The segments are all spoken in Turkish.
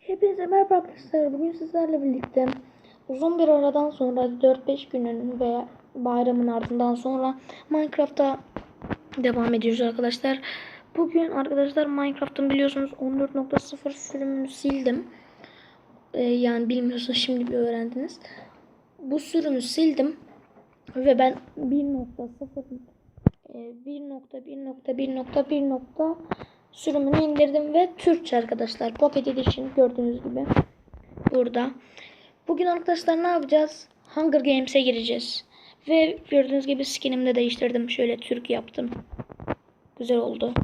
Hepinize merhaba arkadaşlar. Bugün sizlerle birlikte uzun bir aradan sonra 4-5 günün veya bayramın ardından sonra Minecraft'a devam ediyoruz arkadaşlar. Bugün arkadaşlar Minecraft'ın biliyorsunuz 14.0 sürümünü sildim. Ee, yani bilmiyorsunuz şimdi bir öğrendiniz. Bu sürümü sildim ve ben 1.0 e, 1.1.1.1 nokta sürümünü indirdim ve Türkçe arkadaşlar. Pocket Edition gördüğünüz gibi burada. Bugün arkadaşlar ne yapacağız? Hunger Games'e gireceğiz. Ve gördüğünüz gibi skinimi de değiştirdim. Şöyle Türk yaptım. Güzel oldu.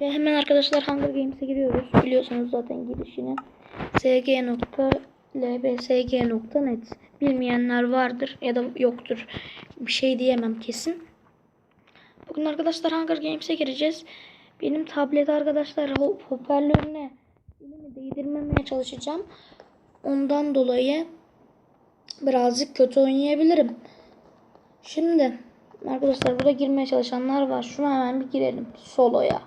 Ve hemen arkadaşlar Hunger Games'e giriyoruz. Biliyorsunuz zaten girişini. sg.lbsg.net Bilmeyenler vardır ya da yoktur. Bir şey diyemem kesin. Bugün arkadaşlar Hunger Games'e gireceğiz. Benim tablet arkadaşlar ho- hoparlörüne elimi değdirmemeye çalışacağım. Ondan dolayı birazcık kötü oynayabilirim. Şimdi arkadaşlar burada girmeye çalışanlar var. Şuna hemen bir girelim. Solo'ya.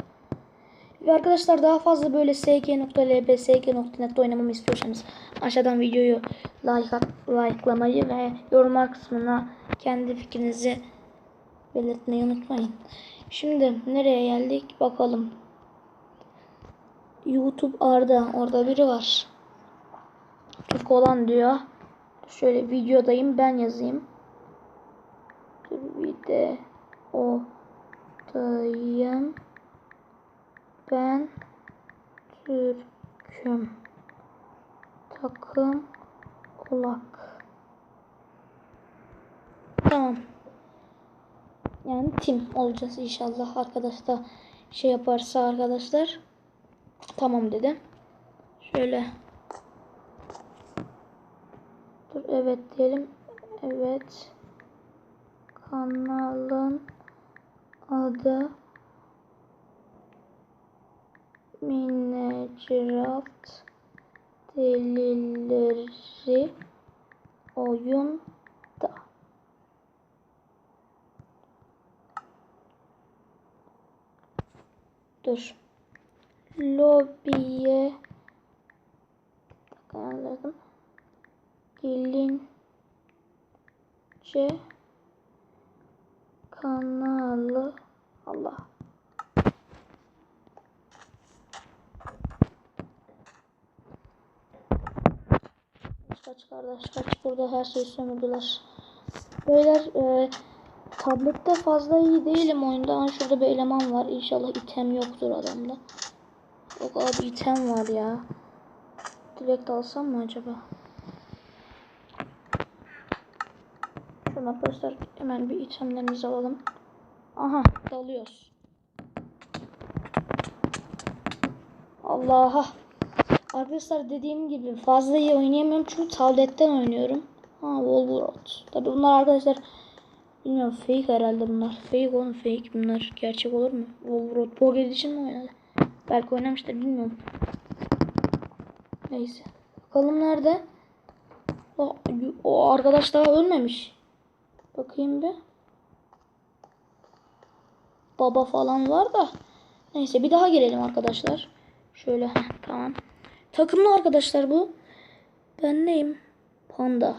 Ve arkadaşlar daha fazla böyle sg.lbsg.net oynamamı istiyorsanız aşağıdan videoyu like likelamayı ve yorumlar kısmına kendi fikrinizi belirtmeyi unutmayın. Şimdi nereye geldik bakalım. YouTube Arda orada biri var. Türk olan diyor. Şöyle videodayım ben yazayım. Videodayım. Ben Türk'üm. Takım olak. Tamam. Yani tim olacağız inşallah arkadaşlar şey yaparsa arkadaşlar. Tamam dedi. Şöyle. Dur evet diyelim. Evet. Kanalın adı Minecraft delilleri oyunda. Dur. Lobiye ayarladım. Gelince kanalı Allah. Kaç kardeş kaç burada her şeyi sömürdüler. Beyler e, tablette fazla iyi değilim oyunda. Ama şurada bir eleman var. İnşallah item yoktur adamda. Yok abi item var ya. Direkt alsam mı acaba? Şuradan arkadaşlar hemen bir itemlerimizi alalım. Aha dalıyoruz. Allah'a. Arkadaşlar dediğim gibi fazla iyi oynayamıyorum çünkü tabletten oynuyorum. Ha Wolverot. Tabi bunlar arkadaşlar bilmiyorum fake herhalde bunlar. Fake oğlum fake bunlar. Gerçek olur mu? Wolverot Pocket Edition mi oynadı? Belki oynamıştır bilmiyorum. Neyse. Bakalım nerede? O, o arkadaş daha ölmemiş. Bakayım bir. Baba falan var da. Neyse bir daha girelim arkadaşlar. Şöyle heh, tamam. Takımlı arkadaşlar bu. Ben neyim? Panda.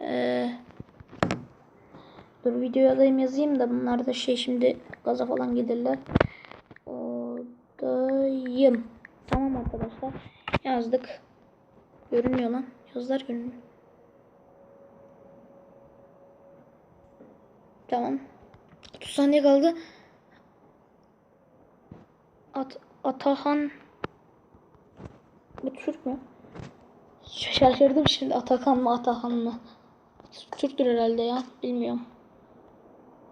Ee, dur videoya alayım yazayım da bunlar da şey şimdi gaza falan gelirler. Odayım. Tamam arkadaşlar. Yazdık. Görünmüyor lan. Yazılar görünmüyor. Tamam. 30 saniye kaldı. At Atahan Bu Türk mü? Şaşırdım şimdi Atakan mı Atahan mı? Türktür herhalde ya. Bilmiyorum.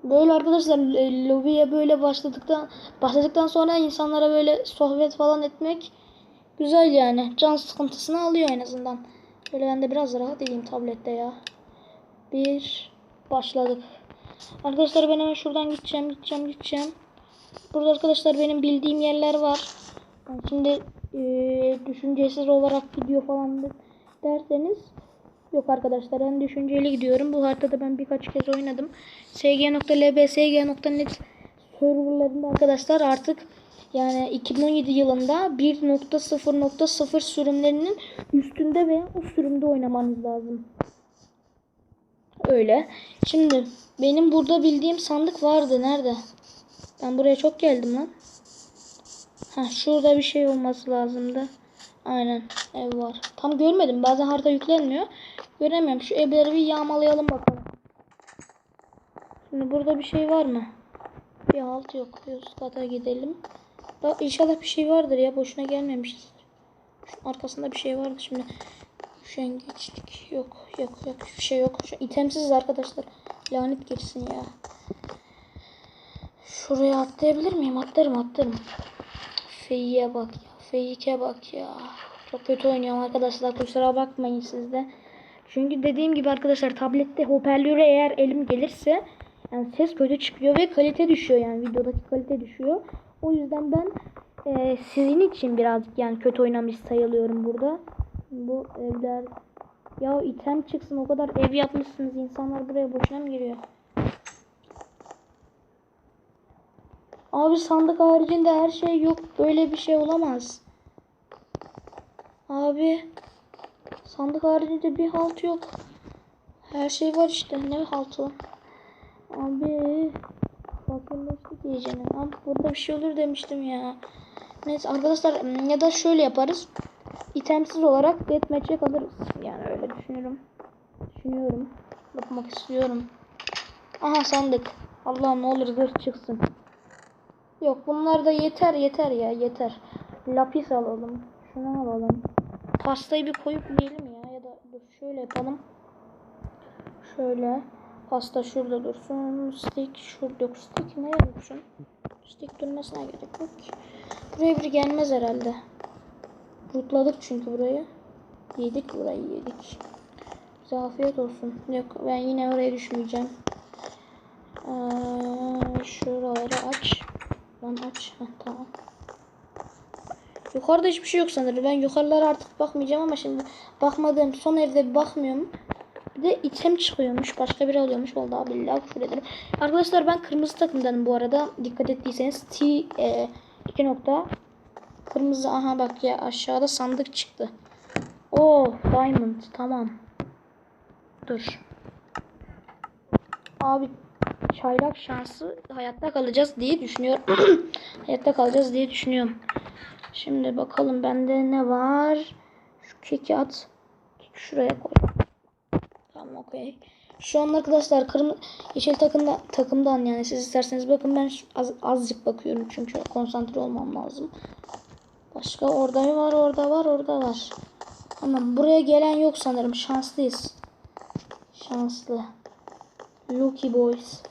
Böyle arkadaşlar e, lobiye böyle başladıktan başladıktan sonra insanlara böyle sohbet falan etmek güzel yani. Can sıkıntısını alıyor en azından. Böyle ben de biraz rahat edeyim tablette ya. Bir başladık. Arkadaşlar ben hemen şuradan gideceğim, gideceğim, gideceğim. Burada arkadaşlar benim bildiğim yerler var. Yani şimdi e, düşüncesiz olarak gidiyor falan de- derseniz yok arkadaşlar ben düşünceli gidiyorum. Bu haritada ben birkaç kez oynadım. sg.lb, sg.net serverlarında arkadaşlar artık yani 2017 yılında 1.0.0 sürümlerinin üstünde veya o sürümde oynamanız lazım. Öyle. Şimdi benim burada bildiğim sandık vardı. Nerede? Ben buraya çok geldim lan. Ha şurada bir şey olması lazımdı. Aynen ev var. Tam görmedim. Bazen harita yüklenmiyor. Göremiyorum. Şu evleri bir yağmalayalım bakalım. Şimdi burada bir şey var mı? Bir halt yok. Bir üst kata gidelim. Da inşallah bir şey vardır ya. Boşuna gelmemişiz. Şu arkasında bir şey vardı şimdi. Üşengeçlik. Yok yok yok. Bir şey yok. Şu itemsiz arkadaşlar. Lanet girsin ya. Şuraya atlayabilir miyim? Atlarım atlarım. Feyye bak ya. Feyike bak ya. Çok kötü oynuyorum arkadaşlar. Kusura bakmayın siz de. Çünkü dediğim gibi arkadaşlar tablette hoparlöre eğer elim gelirse yani ses kötü çıkıyor ve kalite düşüyor yani videodaki kalite düşüyor. O yüzden ben e, sizin için birazcık yani kötü oynamış sayılıyorum burada. Bu evler ya item çıksın o kadar ev yapmışsınız insanlar buraya boşuna mı giriyor? Abi sandık haricinde her şey yok. Böyle bir şey olamaz. Abi sandık haricinde bir halt yok. Her şey var işte. Ne haltı? Abi fakirleştik diyeceğim. Abi burada bir şey olur demiştim ya. Neyse arkadaşlar ya da şöyle yaparız. İtemsiz olarak deathmatch'e kalırız. Yani öyle düşünüyorum. Düşünüyorum. Yapmak istiyorum. Aha sandık. Allah'ım ne olur zırh çıksın. Yok bunlar da yeter yeter ya yeter. Lapis alalım. Şunu alalım. Pastayı bir koyup yiyelim ya. Şöyle yapalım. Şöyle. Pasta şurada dursun. Stick şurada yok. Stick nereye dursun? Stick durmasına gerek yok. Buraya biri gelmez herhalde. Rutladık çünkü burayı. Yedik burayı yedik. Bize afiyet olsun. Yok ben yine oraya düşmeyeceğim. Ee, şuraları aç. Lan aç. Heh, tamam. Yukarıda hiçbir şey yok sanırım. Ben yukarılara artık bakmayacağım ama şimdi bakmadığım son evde bakmıyorum. Bir de item çıkıyormuş. Başka biri alıyormuş. Vallahi billahi küfür ederim. Arkadaşlar ben kırmızı takımdanım bu arada. Dikkat ettiyseniz T e, iki nokta kırmızı aha bak ya aşağıda sandık çıktı. Oh diamond tamam. Dur. Abi çaylak şansı hayatta kalacağız diye düşünüyorum. hayatta kalacağız diye düşünüyorum. Şimdi bakalım bende ne var? Şu keki at. Şuraya koy. Tamam okey. Şu an arkadaşlar kırmızı yeşil takımda takımdan yani siz isterseniz bakın ben az, azıcık bakıyorum çünkü konsantre olmam lazım. Başka orada var, orada var, orada var. Tamam buraya gelen yok sanırım. Şanslıyız. Şanslı. Lucky Boys.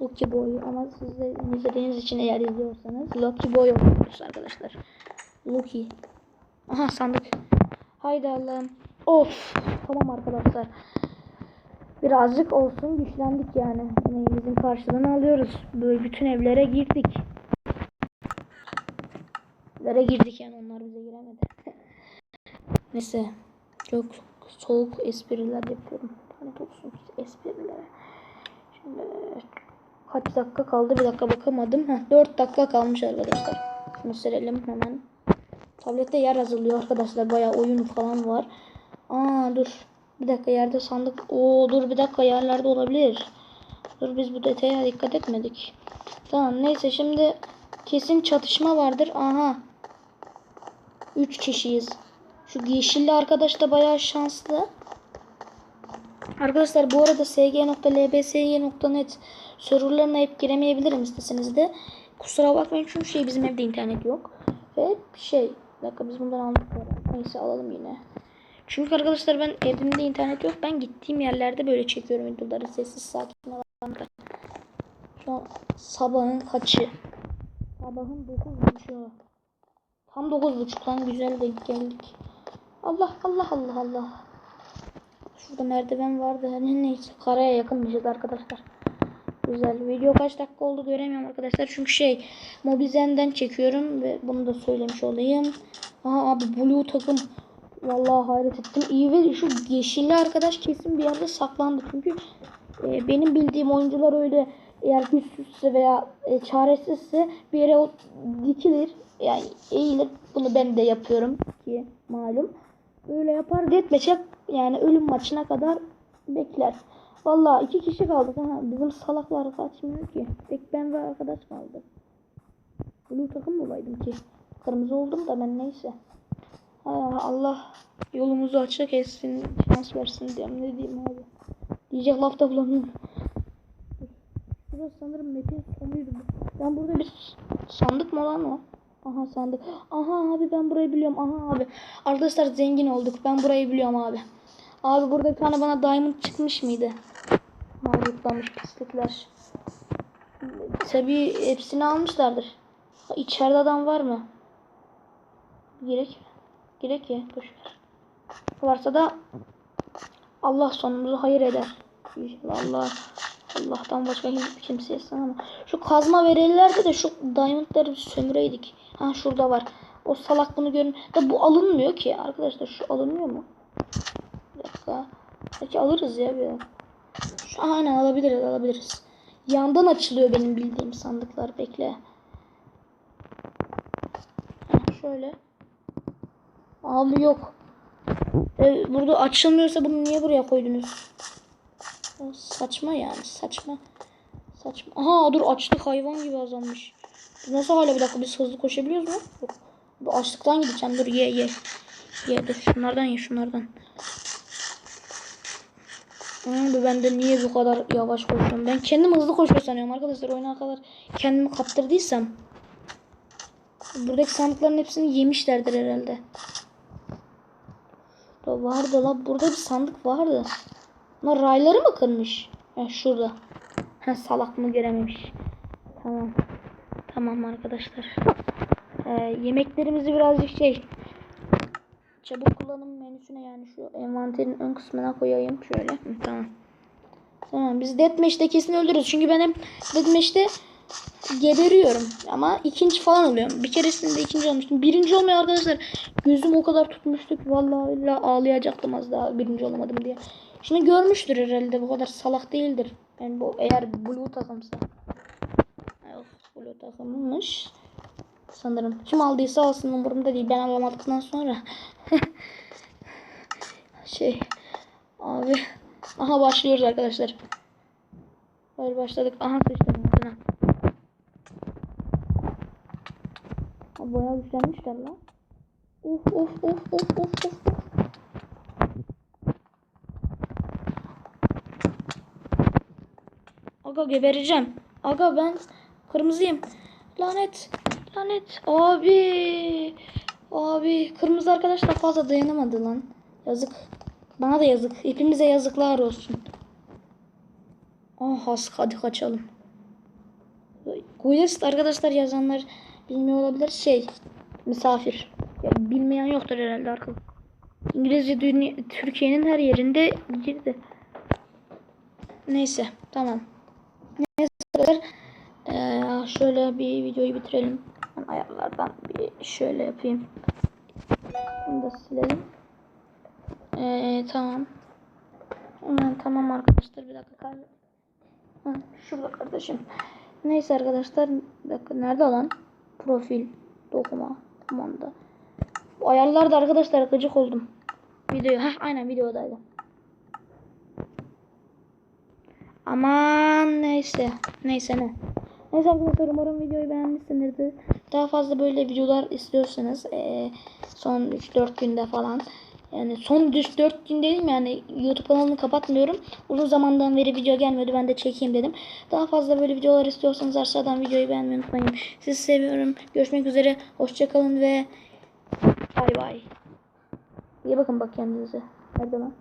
Lucky Boy ama siz de izlediğiniz için eğer izliyorsanız Lucky Boy oluyoruz arkadaşlar. Lucky. Aha sandık. Haydi Allah'ım. Of. Tamam arkadaşlar. Birazcık olsun güçlendik yani. Emeğimizin karşılığını alıyoruz. Böyle bütün evlere girdik. Evlere girdik yani onlar bize giremedi. Neyse. Çok soğuk espriler yapıyorum. Lanet olsun esprilere. Şimdi kaç dakika kaldı? Bir dakika bakamadım. Heh, 4 dakika kalmış arkadaşlar. Silelim hemen. Tablette yer azalıyor arkadaşlar. Bayağı oyun falan var. Aa dur. Bir dakika yerde sandık. Oo dur bir dakika yerlerde olabilir. Dur biz bu detaya dikkat etmedik. Tamam neyse şimdi kesin çatışma vardır. Aha. 3 kişiyiz. Şu yeşilli arkadaş da bayağı şanslı. Arkadaşlar bu arada sg.lbsy.net serverlarına hep giremeyebilirim isteseniz de. Kusura bakmayın çünkü şey bizim evde internet yok. Ve şey bir dakika biz bundan aldık. Neyse alalım yine. Çünkü arkadaşlar ben evimde internet yok. Ben gittiğim yerlerde böyle çekiyorum videoları sessiz sakin alanda. Şu an sabahın kaçı? Sabahın 9.30'u. Tam 9.30 lan güzel denk geldik. Allah Allah Allah Allah. Şurada merdiven vardı. Hani neyse karaya yakınmışız arkadaşlar. Güzel. Video kaç dakika oldu göremiyorum arkadaşlar. Çünkü şey Mobizen'den çekiyorum ve bunu da söylemiş olayım. Aha abi Blue takım. Vallahi hayret ettim. İyi ve şu yeşilli arkadaş kesin bir yerde saklandı. Çünkü e, benim bildiğim oyuncular öyle eğer güçsüzse veya e, çaresizse bir yere dikilir. Yani eğilir. Bunu ben de yapıyorum ki malum. Böyle yapar deathmatch'e yani ölüm maçına kadar bekler. Vallahi iki kişi kaldık. Ha, bizim salaklar kaçmıyor ki. Tek ben ve arkadaş kaldı. Blue takım mı olaydım ki? Kırmızı oldum da ben neyse. Allah yolumuzu açık etsin, şans versin diyorum. Ne diyeyim abi. Diyecek laf da bulamıyorum. Burası sanırım map'in sonuydu. Ben burada bir sandık mı olan o? Aha sandık. Aha abi ben burayı biliyorum. Aha abi. Arkadaşlar zengin olduk. Ben burayı biliyorum abi. Abi burada bir tane bana diamond çıkmış mıydı? Ha rutlamış pislikler. Tabii hepsini almışlardır. İçeride adam var mı? Gerek. Gerek ya. Boş ver. Varsa da Allah sonumuzu hayır eder. Allah Allah'tan başka hiçbir kimseye ama şu kazma verirlerdi de şu diamondları bir sömüreydik. Ha şurada var. O salak bunu görün. Da bu alınmıyor ki arkadaşlar. Şu alınmıyor mu? Bir dakika. Belki alırız ya bir. Aynen alabiliriz alabiliriz. Yandan açılıyor benim bildiğim sandıklar. Bekle. Şöyle. Abi yok. E, burada açılmıyorsa bunu niye buraya koydunuz? Saçma yani saçma. Saçma. Aha dur açlık hayvan gibi azalmış. Nasıl hala bir dakika biz hızlı koşabiliyoruz mu? Yok. Bu açlıktan gideceğim dur ye ye. Ye dur şunlardan ye şunlardan. Hmm, ben de niye bu kadar yavaş koşuyorum? Ben kendim hızlı koşuyor sanıyorum arkadaşlar. Oyuna kadar kendimi kaptırdıysam. Buradaki sandıkların hepsini yemişlerdir herhalde. Da vardı la burada bir sandık vardı. Bunlar rayları mı kırmış? Ha şurada. Ha salak mı görememiş. Tamam. Tamam arkadaşlar. Ee, yemeklerimizi birazcık şey çabuk kullanım menüsüne yani şu envanterin ön kısmına koyayım şöyle. Tamam. Tamam biz deathmatch'te kesin öldürürüz. Çünkü ben hep deathmatch'te geberiyorum. Ama ikinci falan oluyorum. Bir keresinde ikinci olmuştum. Birinci olmaya arkadaşlar gözüm o kadar tutmuştu ki vallahi billahi ağlayacaktım az daha birinci olamadım diye. Şunu görmüştür herhalde bu kadar salak değildir. Yani bu eğer blue takımsa. Of blue takımmış. Sanırım. Kim aldıysa alsın umurumda değil. Ben alamadıktan sonra. şey. Abi. Aha başlıyoruz arkadaşlar. Hayır başladık. Aha sıçtım ağzına. Ha, Bayağı güçlenmişler lan. Of of of of of of. Aga gebereceğim. Aga ben kırmızıyım. Lanet. Lanet. Abi. Abi kırmızı arkadaşlar fazla dayanamadı lan. Yazık. Bana da yazık. Hepimize yazıklar olsun. Ah has hadi kaçalım. Guest arkadaşlar yazanlar bilmiyor olabilir. Şey misafir. Ya, bilmeyen yoktur herhalde arkadaşlar. İngilizce Türkiye'nin her yerinde girdi. Neyse tamam. Neyse. Ee, şöyle bir videoyu bitirelim. Ayarlardan bir şöyle yapayım. Bunu da silelim. Ee, tamam. Hemen tamam arkadaşlar bir dakika kaldı. Ha, şurada kardeşim. Neyse arkadaşlar bir dakika nerede lan? Profil, dokuma, kumanda. Bu ayarlarda arkadaşlar gıcık oldum. Video, ha aynen videodaydı. Aman neyse. Neyse ne. Neyse arkadaşlar umarım videoyu beğenmişsinizdir. Daha fazla böyle videolar istiyorsanız eee, son 3-4 günde falan yani son 3-4 gün dedim yani YouTube kanalını kapatmıyorum. Uzun zamandan beri video gelmiyordu. Ben de çekeyim dedim. Daha fazla böyle videolar istiyorsanız aşağıdan videoyu beğenmeyi unutmayın. Sizi seviyorum. Görüşmek üzere. Hoşçakalın ve bay bay. İyi bakın bak kendinize. Nerede lan?